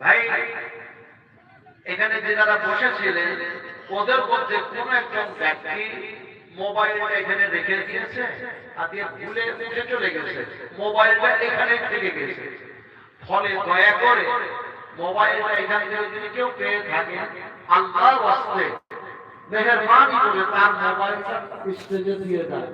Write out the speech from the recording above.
ভাই, এখানে যে যারা বসেছিলেন, ওদের মধ্যে কোন একজন ব্যক্তি মোবাইলটা এখানে রেখে দিয়েছে আর দিয়ে ভুলে উঠে চলে গেছে। মোবাইলটা এখানে থেকে গেছে ফলে দয়া করে মোবাইলটা এখান থেকে যদি কেউ পেয়ে থাকে, আল্লাহর ওয়াস্তে মেহরবানি করে তার মোবাইলটা স্টেজে দিয়ে দেয়।